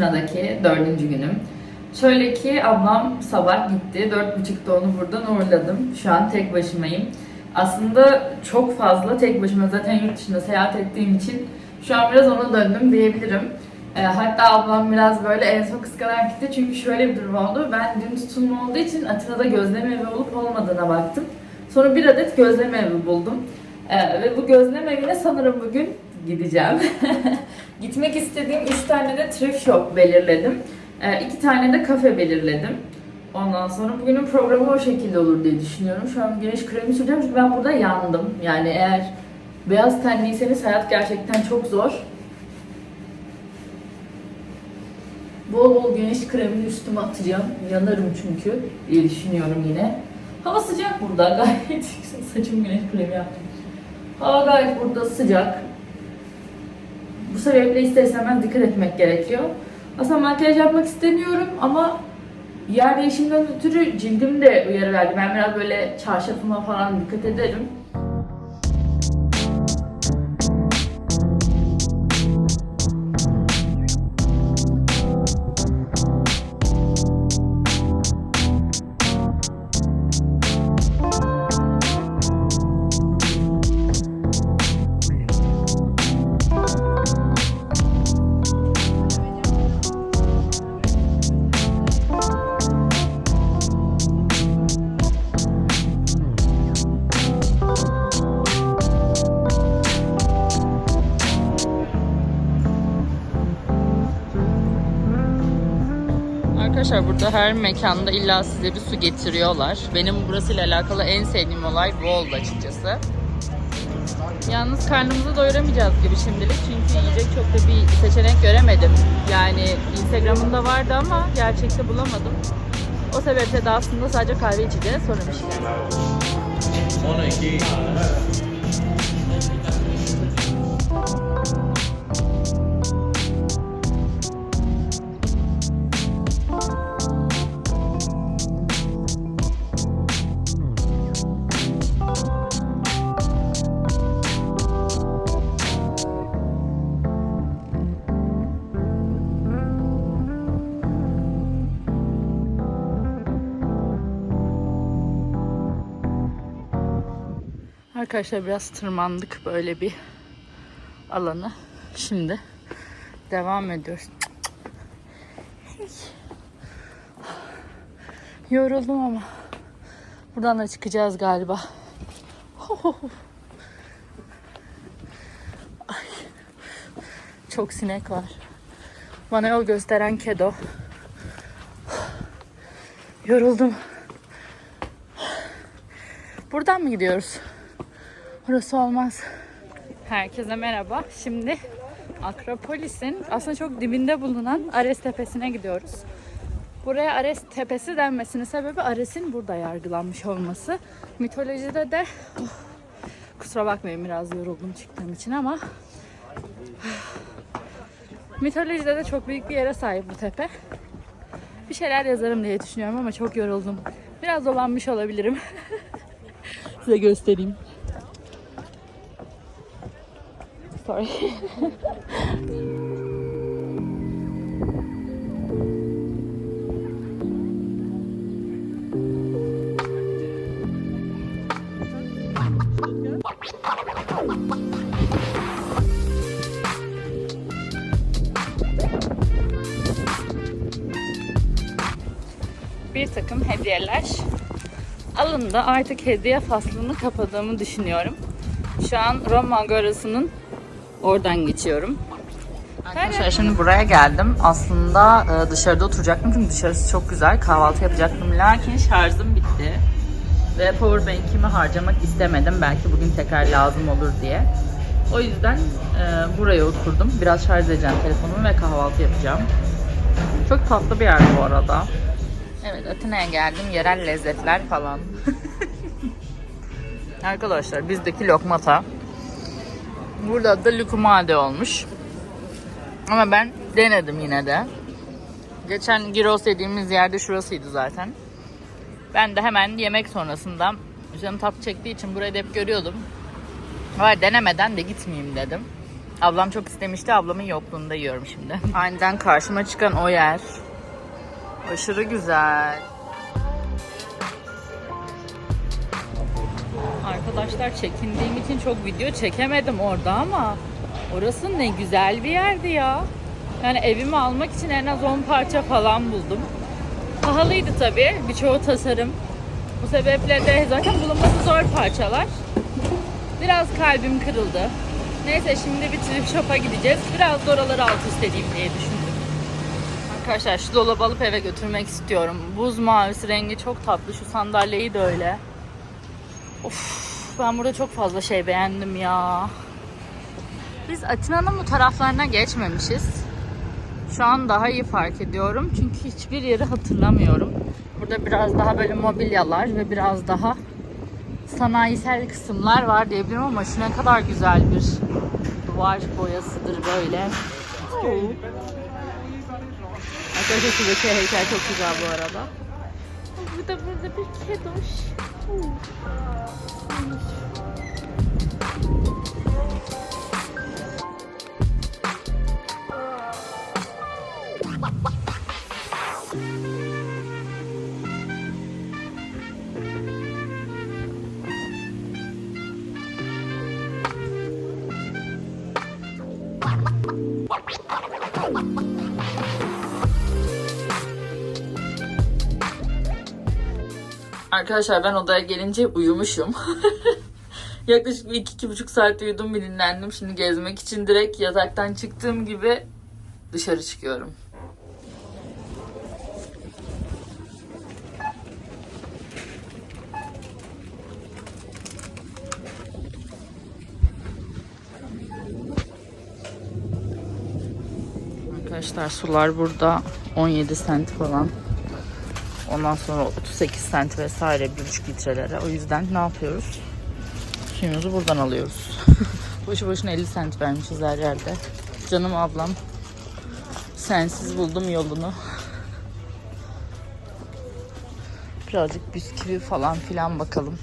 Bugün Atina'daki dördüncü günüm. Şöyle ki ablam sabah gitti. Dört buçukta onu buradan uğurladım. Şu an tek başımayım. Aslında çok fazla tek başıma zaten yurt dışında seyahat ettiğim için şu an biraz ona döndüm diyebilirim. E, hatta ablam biraz böyle en son kıskanarak gitti. Çünkü şöyle bir durum oldu. Ben dün tutulma olduğu için Atina'da gözleme evi olup olmadığına baktım. Sonra bir adet gözleme evi buldum. Ee, ve bu gözlem evine sanırım bugün gideceğim. Gitmek istediğim 3 tane de thrift shop belirledim. 2 tane de kafe belirledim. Ondan sonra bugünün programı o şekilde olur diye düşünüyorum. Şu an güneş kremi süreceğim çünkü ben burada yandım. Yani eğer beyaz tenliyseniz hayat gerçekten çok zor. Bol bol güneş kremini üstüme atacağım. Yanarım çünkü diye düşünüyorum yine. Hava sıcak burada gayet. Saçım güneş kremi yaptım. Hava gayet burada sıcak. Bu sebeple ister istemez dikkat etmek gerekiyor. Aslında makyaj yapmak istemiyorum ama yer değişiminden ötürü cildim de uyarı verdi. Ben biraz böyle çarşafıma falan dikkat ederim. Burada her mekanda illa size bir su getiriyorlar. Benim burasıyla alakalı en sevdiğim olay bu oldu açıkçası. Yalnız karnımızı doyuramayacağız gibi şimdilik çünkü yiyecek çok da bir seçenek göremedim. Yani Instagram'ında vardı ama gerçekte bulamadım. O sebeple de aslında sadece kahve içeceğiz sonra bir şeyler. 12 Arkadaşlar biraz tırmandık böyle bir alanı. Şimdi devam ediyoruz. Yoruldum ama buradan da çıkacağız galiba. Ay. Çok sinek var. Bana yol gösteren kedo. Yoruldum. Buradan mı gidiyoruz? Burası olmaz. Herkese merhaba. Şimdi Akropolis'in aslında çok dibinde bulunan Ares Tepesi'ne gidiyoruz. Buraya Ares Tepesi denmesinin sebebi Ares'in burada yargılanmış olması. Mitolojide de oh, kusura bakmayın biraz yoruldum çıktığım için ama mitolojide de çok büyük bir yere sahip bu tepe. Bir şeyler yazarım diye düşünüyorum ama çok yoruldum. Biraz dolanmış olabilirim. Size göstereyim. Sorry. bir takım hediyeler alındı. Artık hediye faslını kapadığımı düşünüyorum. Şu an Roma Agorası'nın oradan geçiyorum. Arkadaşlar şimdi buraya geldim. Aslında e, dışarıda oturacaktım çünkü dışarısı çok güzel. Kahvaltı yapacaktım. Lakin şarjım bitti. Ve powerbank'imi harcamak istemedim. Belki bugün tekrar lazım olur diye. O yüzden e, buraya oturdum. Biraz şarj edeceğim telefonumu ve kahvaltı yapacağım. Çok tatlı bir yer bu arada. Evet Atina'ya geldim. Yerel lezzetler falan. Arkadaşlar bizdeki lokmata. Burada da lukumade olmuş. Ama ben denedim yine de. Geçen gyros yediğimiz yerde şurasıydı zaten. Ben de hemen yemek sonrasında canım tat çektiği için burayı hep görüyordum. Var denemeden de gitmeyeyim dedim. Ablam çok istemişti. Ablamın yokluğunda yiyorum şimdi. Aniden karşıma çıkan o yer. Aşırı güzel. Arkadaşlar çekindiğim için çok video çekemedim orada ama orası ne güzel bir yerdi ya. Yani evimi almak için en az 10 parça falan buldum. Pahalıydı tabii. Birçoğu tasarım. Bu sebeple de zaten bulunması zor parçalar. Biraz kalbim kırıldı. Neyse şimdi bir thrift shop'a gideceğiz. Biraz da oraları alt üst edeyim diye düşündüm. Arkadaşlar şu dolabı alıp eve götürmek istiyorum. Buz mavisi rengi çok tatlı. Şu sandalyeyi de öyle. Of ben burada çok fazla şey beğendim ya. Biz Atina'nın bu taraflarına geçmemişiz. Şu an daha iyi fark ediyorum. Çünkü hiçbir yeri hatırlamıyorum. Burada biraz daha böyle mobilyalar ve biraz daha sanayisel kısımlar var diyebilirim ama şu ne kadar güzel bir duvar boyasıdır böyle. Arkadaşlar şuradaki heykel çok güzel bu arada. Bu da burada bir kedoş. Ooh. Arkadaşlar ben odaya gelince uyumuşum. Yaklaşık bir iki, iki buçuk saat uyudum bir dinlendim. Şimdi gezmek için direkt yataktan çıktığım gibi dışarı çıkıyorum. Arkadaşlar sular burada 17 sent falan. Ondan sonra 38 sent vesaire 1,5 litrelere. O yüzden ne yapıyoruz? Suyumuzu buradan alıyoruz. Boşu boşuna 50 sent vermişiz her yerde. Canım ablam. Sensiz buldum yolunu. Birazcık bisküvi falan filan bakalım.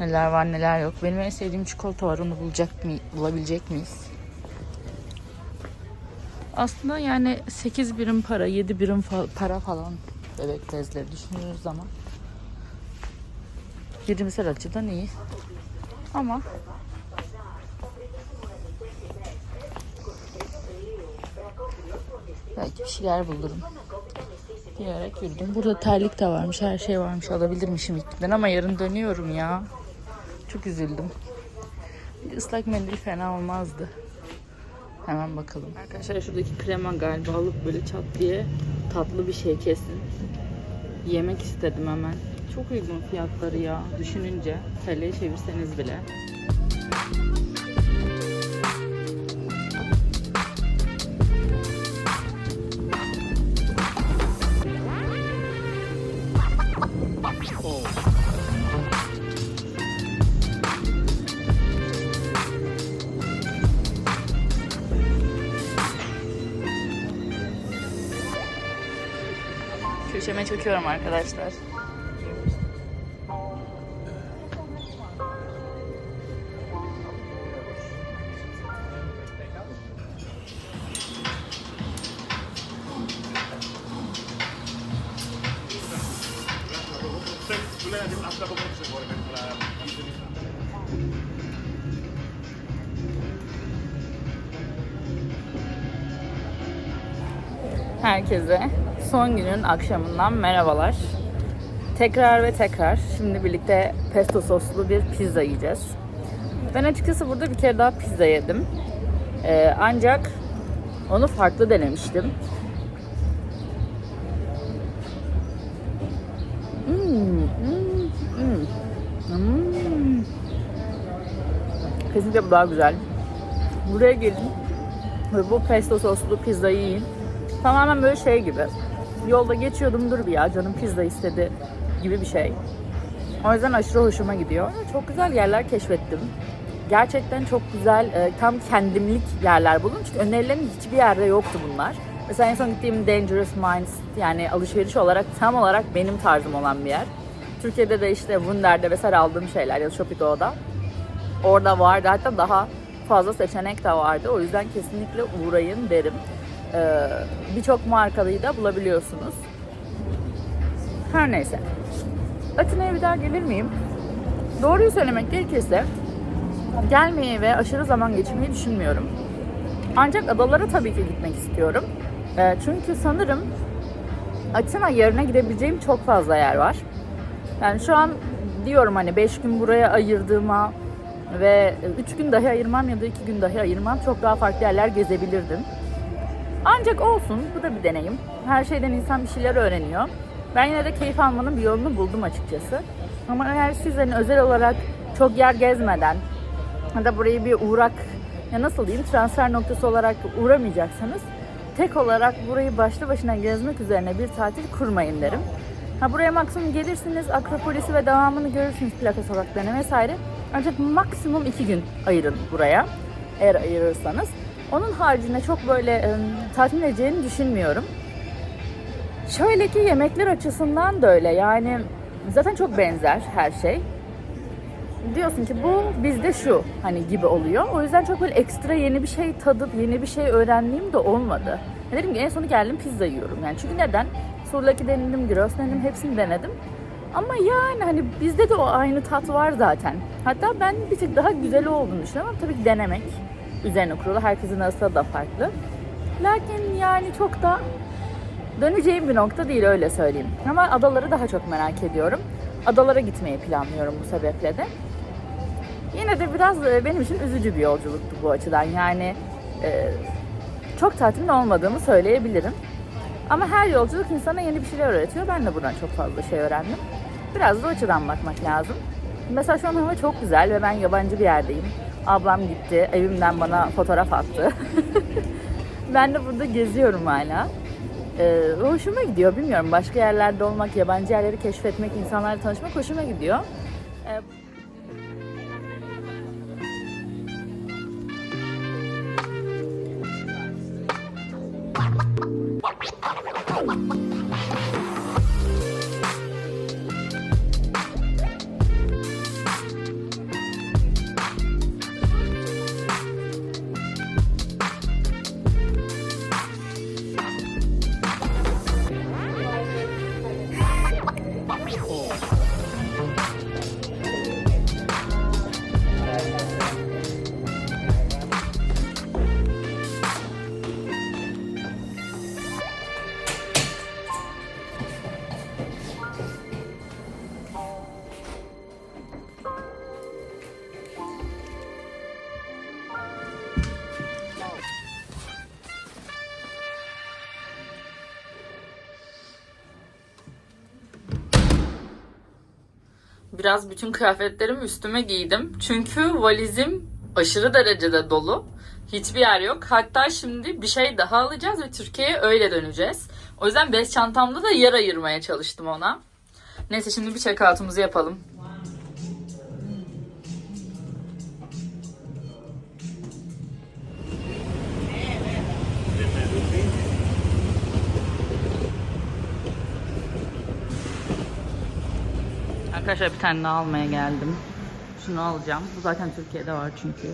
Neler var neler yok. Benim en sevdiğim çikolata var. Onu bulacak mı, bulabilecek miyiz? Aslında yani 8 birim para, 7 birim fa- para falan bebek bezleri düşünüyoruz ama birimsel açıdan iyi. Ama belki bir şeyler bulurum diyerek yürüdüm. Burada terlik de varmış, her şey varmış. Alabilirmişim ilkten ama yarın dönüyorum ya. Çok üzüldüm. Bir ıslak mendil fena olmazdı. Hemen bakalım. Arkadaşlar şuradaki krema galiba alıp böyle çat diye tatlı bir şey kesin. Yemek istedim hemen. Çok uygun fiyatları ya düşününce. TL'ye çevirseniz bile. Köşeme çöküyorum arkadaşlar. Herkese son günün akşamından merhabalar. Tekrar ve tekrar şimdi birlikte pesto soslu bir pizza yiyeceğiz. Ben açıkçası burada bir kere daha pizza yedim. Ee, ancak onu farklı denemiştim. Hmm, hmm, hmm. Hmm. Kesinlikle bu daha güzel. Buraya gelin ve bu pesto soslu pizzayı yiyin. Tamamen böyle şey gibi. Yolda geçiyordum dur bir ya canım pizza istedi gibi bir şey. O yüzden aşırı hoşuma gidiyor. Çok güzel yerler keşfettim. Gerçekten çok güzel, e, tam kendimlik yerler buldum. Çünkü önerilen hiçbir yerde yoktu bunlar. Mesela en son gittiğim Dangerous Minds yani alışveriş olarak tam olarak benim tarzım olan bir yer. Türkiye'de de işte Wunder'de vesaire aldığım şeyler ya da Shopigo'da. Orada vardı. Hatta daha fazla seçenek de vardı. O yüzden kesinlikle uğrayın derim. Ee, Birçok markalıyı da bulabiliyorsunuz. Her neyse. Atina'ya bir daha gelir miyim? Doğruyu söylemek gerekirse gelmeyi ve aşırı zaman geçirmeyi düşünmüyorum. Ancak adalara tabii ki gitmek istiyorum. Ee, çünkü sanırım Atina yerine gidebileceğim çok fazla yer var. Yani şu an diyorum hani 5 gün buraya ayırdığıma ve 3 gün dahi ayırmam ya da 2 gün dahi ayırmam çok daha farklı yerler gezebilirdim. Ancak olsun bu da bir deneyim. Her şeyden insan bir şeyler öğreniyor. Ben yine de keyif almanın bir yolunu buldum açıkçası. Ama eğer siz hani özel olarak çok yer gezmeden ya da burayı bir uğrak ya nasıl diyeyim transfer noktası olarak uğramayacaksanız tek olarak burayı başlı başına gezmek üzerine bir tatil kurmayın derim. Ha buraya maksimum gelirsiniz, Akropolis'i ve devamını görürsünüz plaka sokaklarına vesaire. Ancak maksimum iki gün ayırın buraya eğer ayırırsanız. Onun haricinde çok böyle e, tatmin edeceğini düşünmüyorum. Şöyle ki yemekler açısından da öyle yani zaten çok benzer her şey diyorsun ki bu bizde şu hani gibi oluyor. O yüzden çok böyle ekstra yeni bir şey tadıp yeni bir şey öğrendiğim de olmadı. Ya dedim ki en sonu geldim pizza yiyorum. Yani çünkü neden? Surlaki denedim, gyros denedim, hepsini denedim. Ama yani hani bizde de o aynı tat var zaten. Hatta ben bir tık daha güzel olduğunu düşünüyorum ama tabii ki denemek üzerine kurulu. Herkesin arasında da farklı. Lakin yani çok da döneceğim bir nokta değil öyle söyleyeyim. Ama adaları daha çok merak ediyorum. Adalara gitmeyi planlıyorum bu sebeple de. Yine de biraz e, benim için üzücü bir yolculuktu bu açıdan. Yani e, çok tatmin olmadığımı söyleyebilirim. Ama her yolculuk insana yeni bir şeyler öğretiyor. Ben de buradan çok fazla şey öğrendim. Biraz da o açıdan bakmak lazım. Mesela şu an hava çok güzel ve ben yabancı bir yerdeyim. Ablam gitti, evimden bana fotoğraf attı. ben de burada geziyorum hala. Ee, hoşuma gidiyor bilmiyorum. Başka yerlerde olmak, yabancı yerleri keşfetmek, insanlarla tanışmak hoşuma gidiyor. Ee, biraz bütün kıyafetlerimi üstüme giydim. Çünkü valizim aşırı derecede dolu. Hiçbir yer yok. Hatta şimdi bir şey daha alacağız ve Türkiye'ye öyle döneceğiz. O yüzden bez çantamda da yer ayırmaya çalıştım ona. Neyse şimdi bir check-out'umuzu yapalım. Arkadaşlar bir tane daha almaya geldim. Şunu alacağım. Bu zaten Türkiye'de var çünkü.